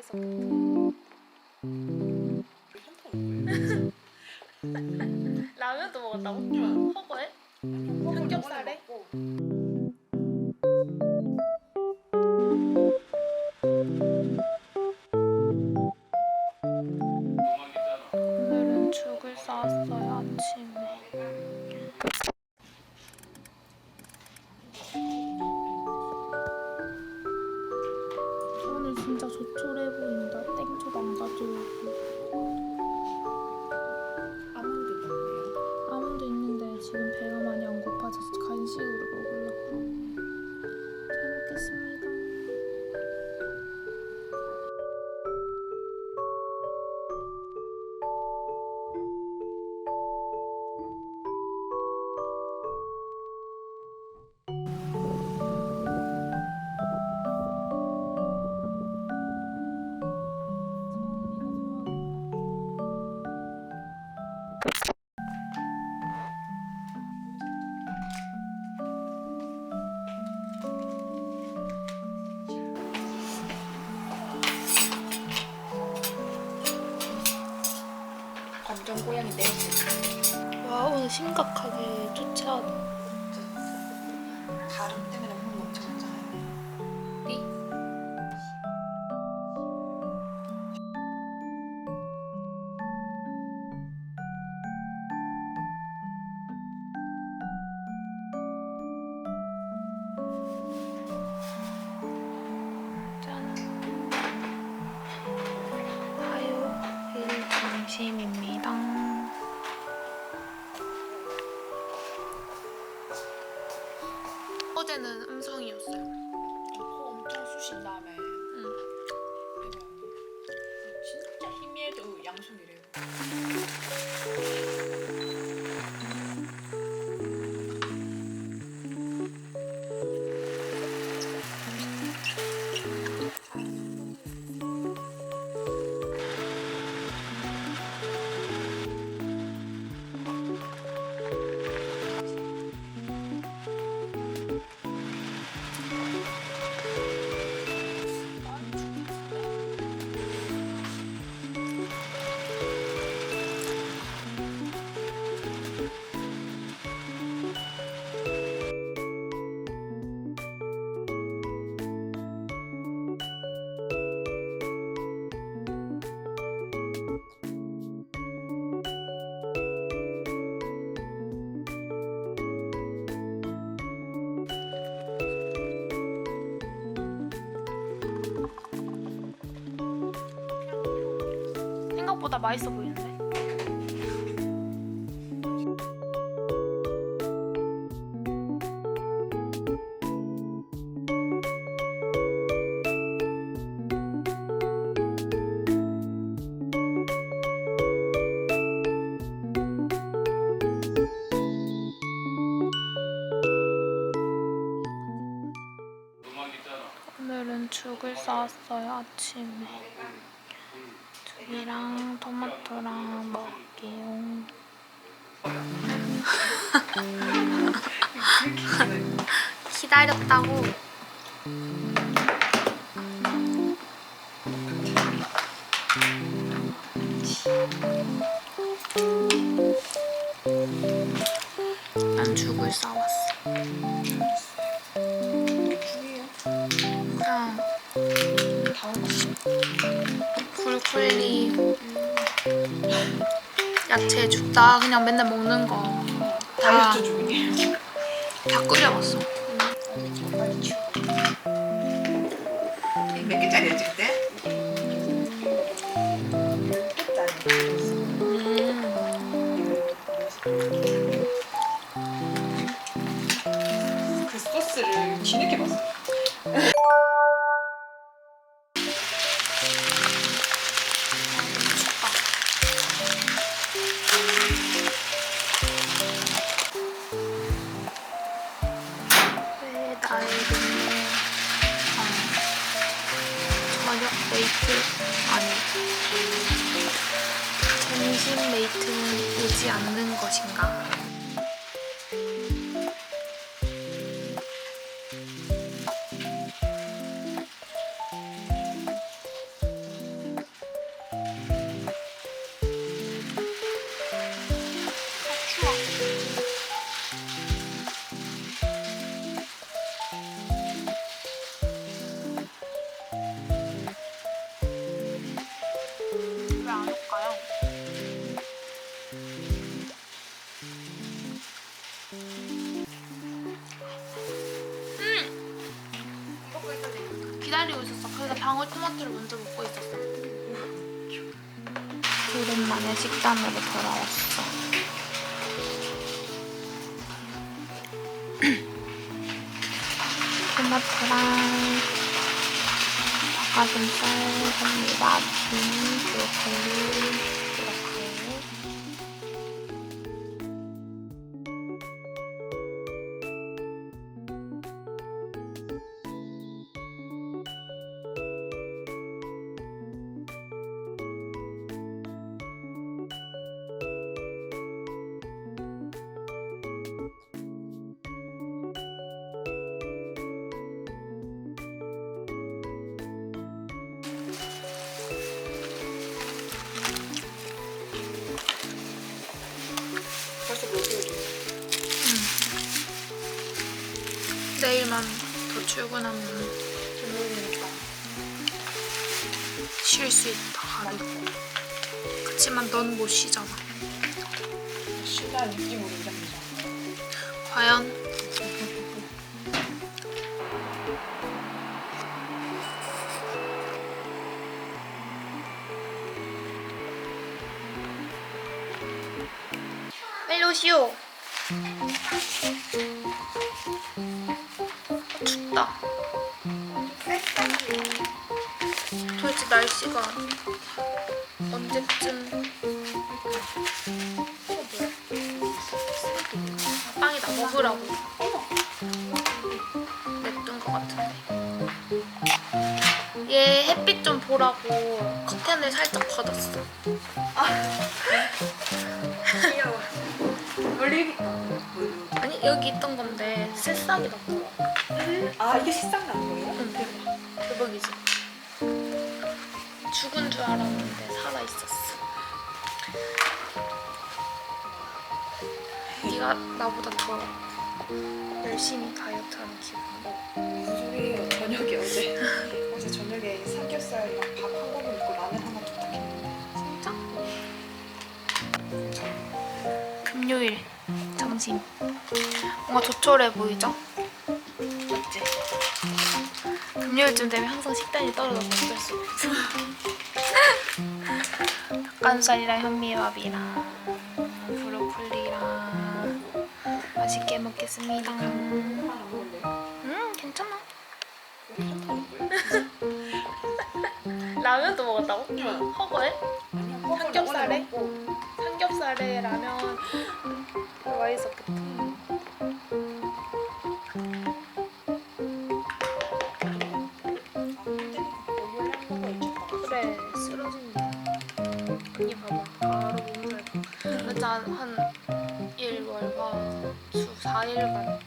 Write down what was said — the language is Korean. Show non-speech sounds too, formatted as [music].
있었겠다. [laughs] 라면도 먹었다고? 심각하게 주체하다. 발음 때문에 오는 엄청. 리? 짠. 화요일 점심입니다. 양손이래요. 생각보다 맛있어 보이는데? 오늘은 죽을 싸왔어요 아침에 죽이랑 토마토랑 먹기용 [laughs] 기다렸다고. 난 죽을 싸왔어 불쿨리 야채 죽다 그냥 맨날 먹는 거 다 다이어트 중이에요. 다 끓여봤어. 이몇 개짜리였 오지 않는 것인가? 저희가 방울토마토를 먼저 먹고 있었어요. 오랜만에 식단으로 돌아왔어. [clears throat] 토마토랑 닭가슴살, 현미밥, 김, 브로콜리 벌써 목요일이. 내일만 더 출근하면 금요일이니까. 쉴 수 있다 하루. 그치만 넌 못 쉬잖아. 신나는 느낌으로 일합니다. 과연 오시오. 춥다. 도대체 날씨가 언제쯤 빵이다 먹으라고 냅둔 것 같은데 얘 햇빛 좀 보라고 커튼을 살짝 걷었어 귀여워. 멀리 아니 여기 있던 건데 새싹이 났더라 아 이게 식상 난 거예요? 응 대박. 대박이지? 죽은 줄 알았는데 살아 있었어. 네가 나보다 더 열심히 다이어트하는 기분. 무슨 소리예요? 저녁에 어제 [laughs] 어제 저녁에 삼겹살이랑 밥 한 공기 먹고 라면 하나 부탁했는데 진짜? 금요일 점심 뭔가 조촐해 보이죠? 맞지? 금요일쯤 되면 항상 식단이 떨어져서 어쩔 수 없어 [laughs] 닭가슴살이랑 현미밥이랑 브로콜리랑 맛있게 먹겠습니다? 음 괜찮아? [laughs] 라면도 먹었다고? 응. 뭐 삼겹살에? 삼겹살에 라면 맛있었겠다 그래 쓰러진다 언니 봐봐 바로 몸살 진짜 한 1월과 주 4일간